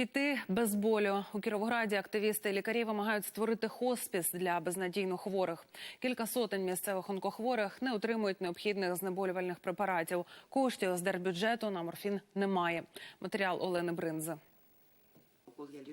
Піти без болю у Кіровограді. Активісти і лікарі вимагають створити хоспіс для безнадійно хворих. Кілька сотень місцевих онкохворих не отримують необхідних знеболювальних препаратів. Коштів з держбюджету на морфін немає. Матеріал Олени Бринзи.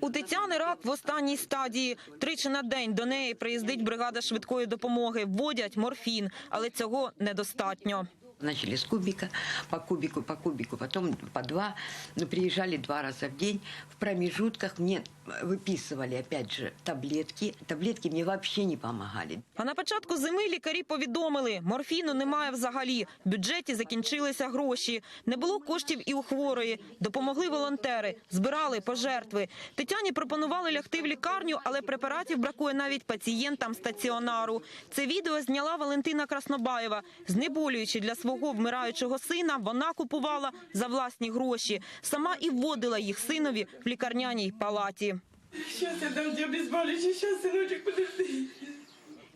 У Тетяни рак в останній стадії. Тричі на день до неї приїздить бригада швидкої допомоги. Вводять морфін, але цього недостатньо. Начали с кубика, по кубику, по кубику, потом по два. Но приезжали два раза в день. В промежутках мне выписывали, опять же, таблетки. Таблетки мне вообще не помогали. А на початку зими лікарі повідомили, морфіну немає взагалі. В бюджеті закінчилися гроші. Не було коштів і у хворої. Допомогли волонтери, збирали пожертви. Тетяні пропонували лягти в лікарню, але препаратів бракує навіть пацієнтам стаціонару. Це відео зняла Валентина Краснобаєва. Знеболюючи для свого вмираючого сина, вона купувала за власні гроші. Сама і вводила їх синові в лікарняній палаті. Сейчас я дам тебе обезболивающее, сейчас, сыночек, подожди.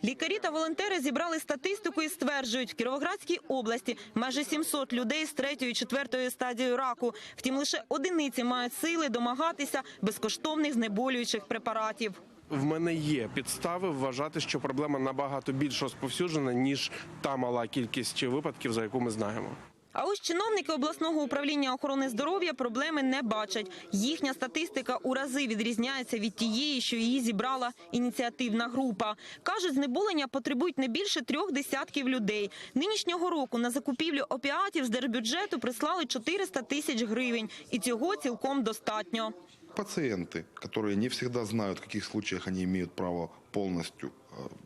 Лікарі та волонтери зібрали статистику і стверджують, в Кіровоградській області майже 700 людей з третьої і четвертої стадією раку. Втім, лише одиниці мають сили домагатися безкоштовних знеболюючих препаратів. В мене є підстави вважати, що проблема набагато більш розповсюджена ніж та мала кількість випадків, за яку ми знаємо. А ось чиновники обласного управління охорони здоров'я проблеми не бачать. Їхня статистика у рази відрізняється від тієї, що її зібрала ініціативна група. Кажуть, знеболення потребують не більше трьох десятків людей. Нинішнього року на закупівлю опіатів з держбюджету прислали 400 тисяч гривень, і цього цілком достатньо. Пациенты, которые не всегда знают, в каких случаях они имеют право полностью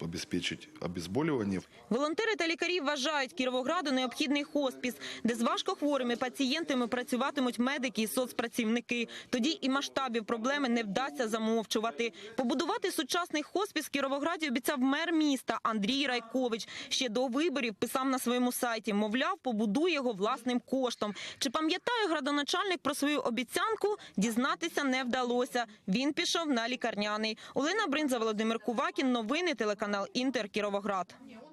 обеспечить обезболивание. Волонтери та лікарі вважають, Кіровограду необхідний хоспіс, де з важкохворими пацієнтами працюватимуть медики і соцпрацівники. Тоді і масштабів проблеми не вдасться замовчувати. Побудувати сучасний хоспіс в Кіровограді обіцяв мер міста Андрій Райкович. Ще до виборів писав на своєму сайті, мовляв, побудує його власним коштом. Чи пам'ятає градоначальник про свою обіцянку? Дізнатися не вдалося. Він пішов на лікарняний. Олена Бринза, Володимир Кувакін. Новини телеканал Інтер Кіровоград.